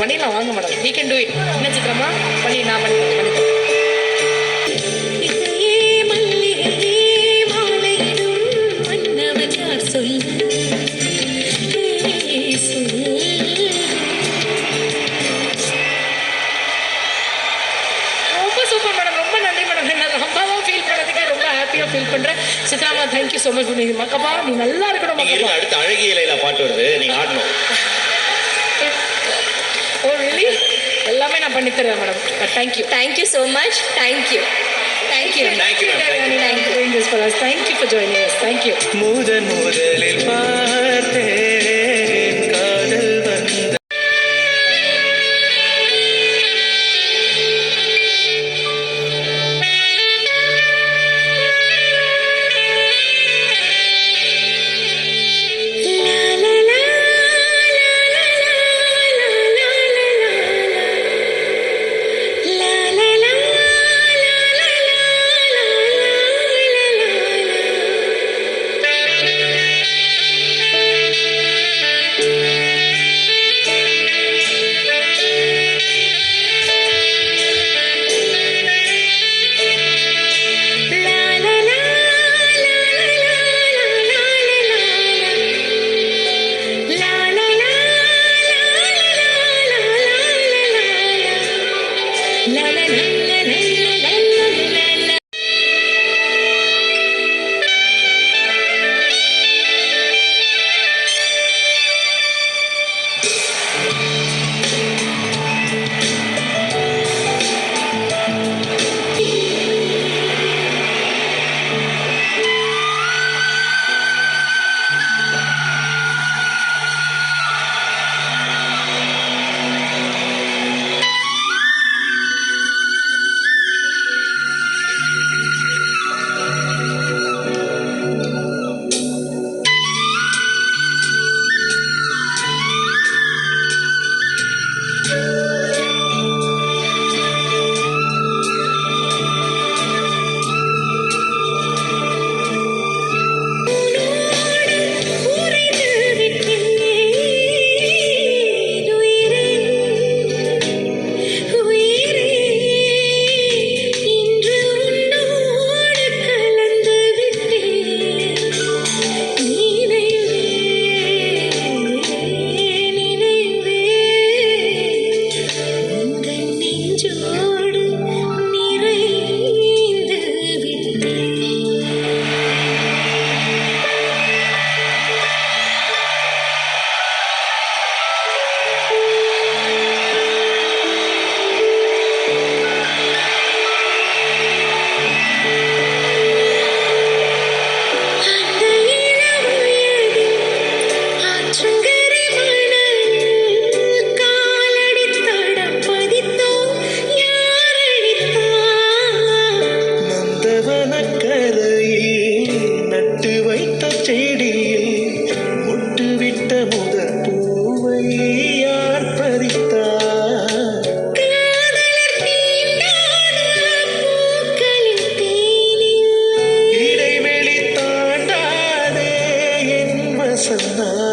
பண்ணிடலாம் வாங்க madam we can do it என்ன சித்திரமா? பண்ணி நான் பண்ணி பண்ணித்தரேன் இதையே மல்லிகையே மாலையிடும் மன்னவன் யார் சொல்லு சொல்லு ரொம்ப சூப்பர் மேடம் ரொம்ப நன்றி மேடம் என்ன ரொம்பவும் ஃபீல் பண்ணதுக்கு ரொம்ப ஹாப்பியாக ஃபீல் பண்ணுறேன் சித்ராமா தேங்க்யூ ஸோ மச் பண்ணி மக்கப்பா நீ நல்லா இருக்கணும் அடுத்த அழகிய இலையில பாட்டு வருது. நீங்க ஆடணும். பண்ணி தருவேன் madam thank you thank you so much thank you thank you Thank you, ma'am. Thank you. Thank you for joining us thank you முதன் முதலில் பார்த்தேன் Krishna